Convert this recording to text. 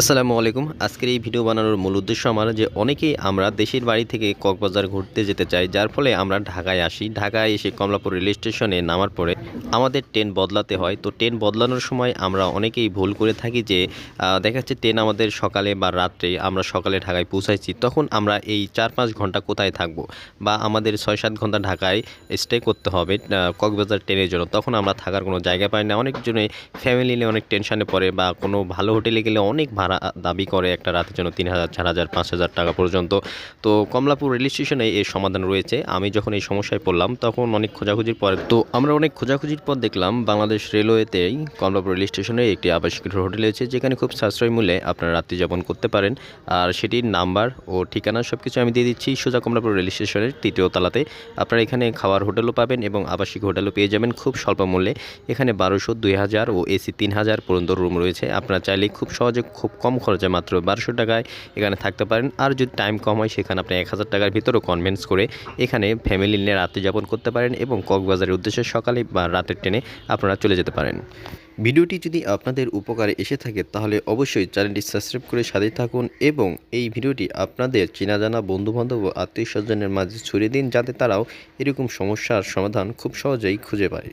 আসসালামু আলাইকুম। আজকের এই ভিডিও বানানোর মূল উদ্দেশ্য আমার যে অনেকেই আমরা দেশের বাড়ি থেকে কক্সবাজার ঘুরতে যেতে চাই, যার ফলে আমরা ঢাকায় আসি। ঢাকায় এসে কমলাপুর রেল স্টেশনে নামার পরে আমাদের ট্রেন বদলাতে হয়। তো ট্রেন বদলানোর সময় আমরা অনেকেই ভুল করে থাকি যে দেখা যাচ্ছে ট্রেন আমাদের সকালে বা রাত্রে আমরা সকালে ঢাকায় পৌঁছাইছি, তখন আমরা এই চার পাঁচ ঘণ্টা কোথায় থাকব? বা আমাদের ছয় সাত ঘণ্টা ঢাকায় স্টে করতে হবে কক্সবাজার ট্রেনের জন্য। তখন আমরা থাকার কোনো জায়গা পাই না। অনেকজনে ফ্যামিলি নিয়ে অনেক টেনশানে পড়ে বা কোনো ভালো হোটেলে গেলে অনেক ভাড়া দাবি করে একটা রাতের জন্য তিন হাজার, চার হাজার, পাঁচ হাজার টাকা পর্যন্ত। তো কমলাপুর রেল স্টেশনে এর সমাধান রয়েছে। আমি যখন এই সমস্যায় পড়লাম, তখন অনেক খোঁজাখুঁজির পর তো আমরা অনেক খোঁজাখুঁজির পর দেখলাম, বাংলাদেশ রেলওয়েতেই কমলাপুর রেল স্টেশনে একটি আবাসিক হোটেল রয়েছে, যেখানে খুব সাশ্রয় মূল্যে আপনারা রাত্রি যাপন করতে পারেন। আর সেটির নাম্বার ও ঠিকানা সব কিছু আমি দিয়ে দিচ্ছি সোজা কমলাপুর রেল স্টেশনের তৃতীয় তলাতে। আপনারা এখানে খাওয়ার হোটেলও পাবেন এবং আবাসিক হোটেলও পেয়ে যাবেন খুব স্বল্প মূল্যে। এখানে বারোশো, দুই হাজার ও এসি তিন হাজার পর্যন্ত রুম রয়েছে। আপনারা চাইলে খুব সহজে খুব কম খরচে মাত্র বারোশো টাকায় এখানে থাকতে পারেন। আর যদি টাইম কম হয়, সেখানে আপনি এক হাজার টাকার ভিতরেও কনভেন্স করে এখানে ফ্যামিলি নিয়ে রাত্রি যাপন করতে পারেন এবং কক্সবাজারের উদ্দেশ্যে সকালে বা রাতের ট্রেনে আপনারা চলে যেতে পারেন। ভিডিওটি যদি আপনাদের উপকারে এসে থাকে, তাহলে অবশ্যই চ্যানেলটি সাবস্ক্রাইব করে সাথে থাকুন এবং এই ভিডিওটি আপনাদের চেনা জানা বন্ধুবান্ধব ও আত্মীয় স্বজনের মাঝে ছড়িয়ে দিন, যাতে তারাও এরকম সমস্যার সমাধান খুব সহজেই খুঁজে পায়।